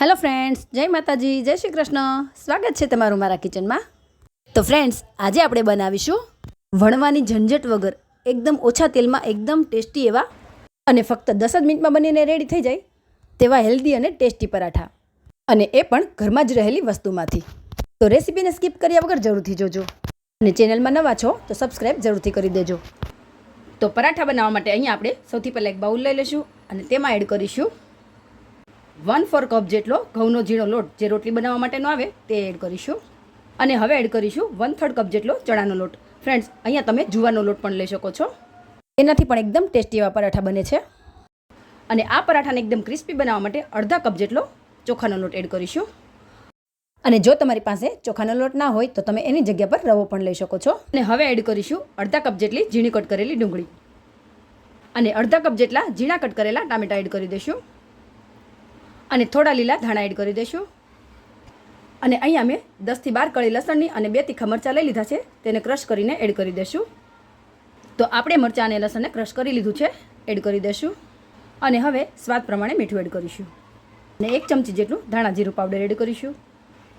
Hello friends જય માતાજી, જય શ્રી કૃષ્ણ. સ્વાગત છે તમારું મારા કિચનમાં. તો ફ્રેન્ડ્સ આજે આપણે બનાવીશું વણવાની ઝંઝટ વગર એકદમ ઓછા તેલમાં એકદમ ટેસ્ટી એવા અને ફક્ત દસ જ મિનિટમાં બનીને રેડી થઈ જાય તેવા હેલ્ધી અને ટેસ્ટી પરાઠા. અને એ પણ ઘરમાં જ રહેલી વસ્તુમાંથી. તો રેસીપીને સ્કીપ કર્યા વગર જરૂરથી જોજો. અને ચેનલમાં નવા છો, તો સબસ્ક્રાઈબ જરૂરથી કરી દેજો. તો પરાઠા બનાવવા માટે અહીંયા આપણે સૌથી પહેલાં એક બાઉલ લઈ લઈશું અને તેમાં એડ કરીશું વન ફોર કપ જેટલો ઘઉંનો ઝીણો લોટ જે રોટલી બનાવવા માટેનો આવે તે એડ કરીશું. અને હવે એડ કરીશું વન થર્ડ કપ જેટલો ચણાનો લોટ. ફ્રેન્ડ્સ, અહીંયા તમે જુવારનો લોટ પણ લઈ શકો છો. એનાથી પણ એકદમ ટેસ્ટી એવા પરાઠા બને છે. અને આ પરાઠાને એકદમ ક્રિસ્પી બનાવવા માટે અડધા કપ જેટલો ચોખાનો લોટ એડ કરીશું. અને જો તમારી પાસે ચોખાનો લોટ ના હોય તો તમે એની જગ્યા પર રવો પણ લઈ શકો છો. અને હવે એડ કરીશું અડધા કપ જેટલી ઝીણી કટ કરેલી ડુંગળી. અને અડધા કપ જેટલા ઝીણા કટ કરેલા ટામેટા એડ કરી દઈશું. અને થોડા લીલા ધાણા એડ કરી દઈશું. અને અહીંયા મેં દસથી બાર કળી લસણની અને બે તીખા મરચાં લઈ લીધા છે, તેને ક્રશ કરીને એડ કરી દઈશું. તો આપણે મરચાં અને લસણને ક્રશ કરી લીધું છે, એડ કરી દઈશું. અને હવે સ્વાદ પ્રમાણે મીઠું એડ કરીશું. અને એક ચમચી જેટલું ધાણા જીરું પાવડર એડ કરીશું.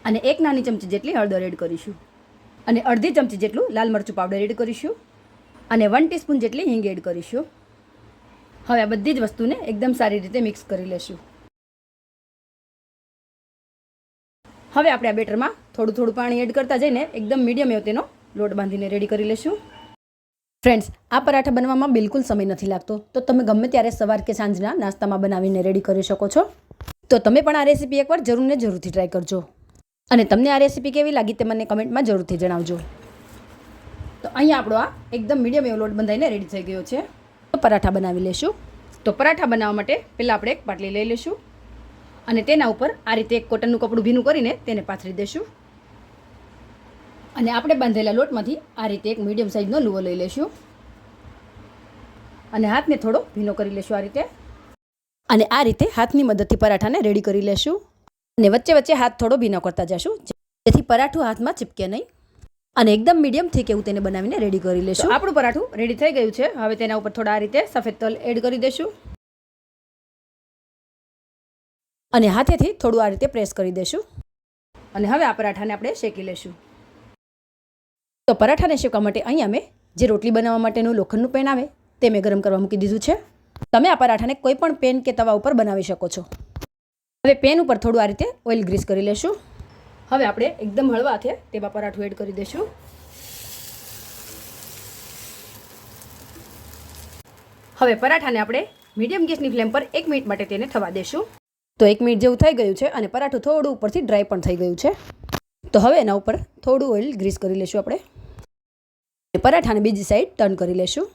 અને એક નાની ચમચી જેટલી હળદર એડ કરીશું. અને અડધી ચમચી જેટલું લાલ મરચું પાવડર એડ કરીશું. અને વન ટીસ્પૂન જેટલી હિંગ એડ કરીશું. હવે આ બધી જ વસ્તુને એકદમ સારી રીતે મિક્સ કરી લેશું. હવે આપણે આ બેટરમાં થોડું થોડું પાણી એડ કરતા જઈને એકદમ મીડિયમ એવો તેનો લોટ બાંધીને રેડી કરી લેશું. ફ્રેન્ડ્સ આ પરાઠા બનવામાં બિલકુલ સમય નથી લાગતો. તો તમે ગમે ત્યારે સવાર કે સાંજના નાસ્તામાં બનાવીને રેડી કરી શકો છો. તો તમે પણ આ રેસીપી એકવાર જરૂર ને જરૂરથી ટ્રાય કરજો. અને તમને આ રેસીપી કેવી લાગી તે મને કમેન્ટમાં જરૂરથી જણાવજો. તો અહીંયા આપણો આ એકદમ મીડિયમ એવો લોટ બંધાઈને રેડી થઈ ગયો છે. તો પરાઠા બનાવી લેશું. તો પરાઠા બનાવવા માટે પહેલાં આપણે એક પાટલી લઈ લઈશું અને તેના ઉપર આ રીતે એક કોટનનું કપડું ભીનું કરીને તેને પાથરી દઈશું. અને આપણે બાંધેલા લોટમાંથી આ રીતે એક મીડિયમ સાઇઝનો લુવો લઈ લઈશું. અને હાથને થોડો ભીનો કરી લેશું આ રીતે. અને આ રીતે હાથની મદદથી પરાઠાને રેડી કરી લેશું અને વચ્ચે વચ્ચે હાથ થોડો ભીનો કરતા જશું. જેથી પરાઠું હાથમાં ચીપકે નહીં. અને એકદમ મીડિયમથી કેવું તેને બનાવીને રેડી કરી લેશું આપણું પરાઠું રેડી થઈ ગયું છે. હવે તેના ઉપર થોડા આ રીતે સફેદ તલ એડ કરી દઈશું. અને હાથેથી થોડું આ રીતે પ્રેસ કરી દઈશું અને હવે આ પરાઠાને આપણે શેકી લેશું. તો પરાઠાને શેકવા માટે અહીંયા મેં જે રોટલી બનાવવા માટેનું લોખંડનું પેન આવે તે મેં ગરમ કરવા મૂકી દીધું છે. તમે આ પરાઠાને કોઈ પણ પેન કે તવા ઉપર બનાવી શકો છો. હવે પેન ઉપર થોડું આ રીતે ઓઇલ ગ્રીસ કરી લેશું. હવે આપણે એકદમ હળવા હાથે તેમાં પરાઠું એડ કરી દઈશું હવે પરાઠાને આપણે મીડિયમ ગેસની ફ્લેમ પર એક મિનિટ માટે તેને થવા દેશું. તો એક મિનિટ જેવું થઈ ગયું છે અને પરાઠું થોડું ઉપરથી ડ્રાય પણ થઈ ગયું છે. તો હવે એના ઉપર થોડું ઓઇલ ગ્રીસ કરી લેશું આપણે. પરાઠાને બીજી સાઈડ ટર્ન કરી લેશું.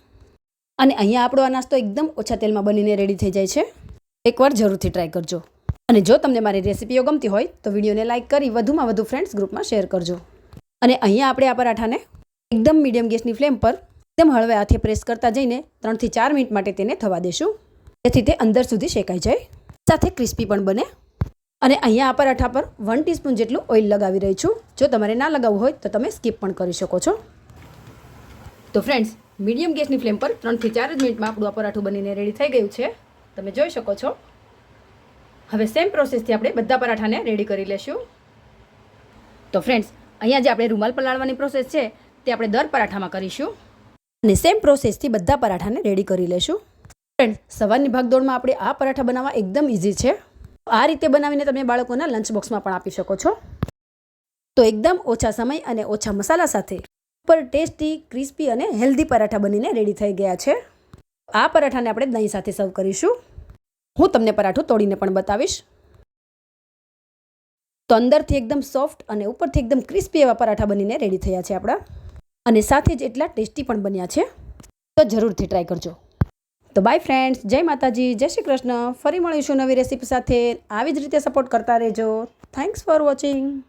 અને અહીંયા આપણો આ નાસ્તો એકદમ ઓછા તેલમાં બનીને રેડી થઈ જાય છે. એકવાર જરૂરથી ટ્રાય કરજો. અને જો તમને મારી રેસિપીઓ ગમતી હોય તો વિડીયોને લાઇક કરી વધુમાં વધુ ફ્રેન્ડ્સ ગ્રુપમાં શેર કરજો. અને અહીંયા આપણે આ પરાઠાને એકદમ મીડિયમ ગેસની ફ્લેમ પર એકદમ હળવે હાથે પ્રેસ કરતા જઈને ત્રણથી ચાર મિનિટ માટે તેને થવા દેશું. જેથી તે અંદર સુધી શેકાઈ જાય. સાથે ક્રિસ્પી પણ બને. અને અહીંયા આ પરાઠા પર વન ટીસ્પૂન જેટલું ઓઇલ લગાવી રહી છું. જો તમારે ના લગાવવું હોય તો તમે સ્કીપ પણ કરી શકો છો. તો ફ્રેન્ડ્સ મીડિયમ ગેસની ફ્લેમ પર ત્રણથી ચાર જ મિનિટમાં આપણું આ પરાઠું બનીને રેડી થઈ ગયું છે. તમે જોઈ શકો છો. હવે સેમ પ્રોસેસથી આપણે બધા પરાઠાને રેડી કરી લેશું. તો ફ્રેન્ડ્સ અહીંયા જે આપણે રૂમાલ પલાળવાની પ્રોસેસ છે, તે આપણે દર પરાઠામાં કરીશું. અને સેમ પ્રોસેસથી બધા પરાઠાને રેડી કરી લેશું. ફ્રેન્ડ સવારની ભાગદોડમાં આપણે આ પરાઠા બનાવવા એકદમ ઇઝી છે. આ રીતે બનાવીને તમે બાળકોના લંચ બોક્સમાં પણ આપી શકો છો. તો એકદમ ઓછા સમય અને ઓછા મસાલા સાથે ઉપર ટેસ્ટી ક્રિસ્પી અને હેલ્ધી પરાઠા બનીને રેડી થઈ ગયા છે. આ પરાઠાને આપણે દહીં સાથે સર્વ કરીશું. હું તમને પરાઠું તોડીને પણ બતાવીશ. તો અંદરથી એકદમ સોફ્ટ અને ઉપરથી એકદમ ક્રિસ્પી એવા પરાઠા બનીને રેડી થયા છે આપણા. અને સાથે જ એટલા ટેસ્ટી પણ બન્યા છે. તો જરૂરથી ટ્રાય કરજો. તો બાય ફ્રેન્ડ્સ જય માતાજી, જય શ્રી કૃષ્ણ. ફરી મળીશું નવી રેસીપી સાથે. આવી જ રીતે સપોર્ટ કરતા રહેજો. Thanks for watching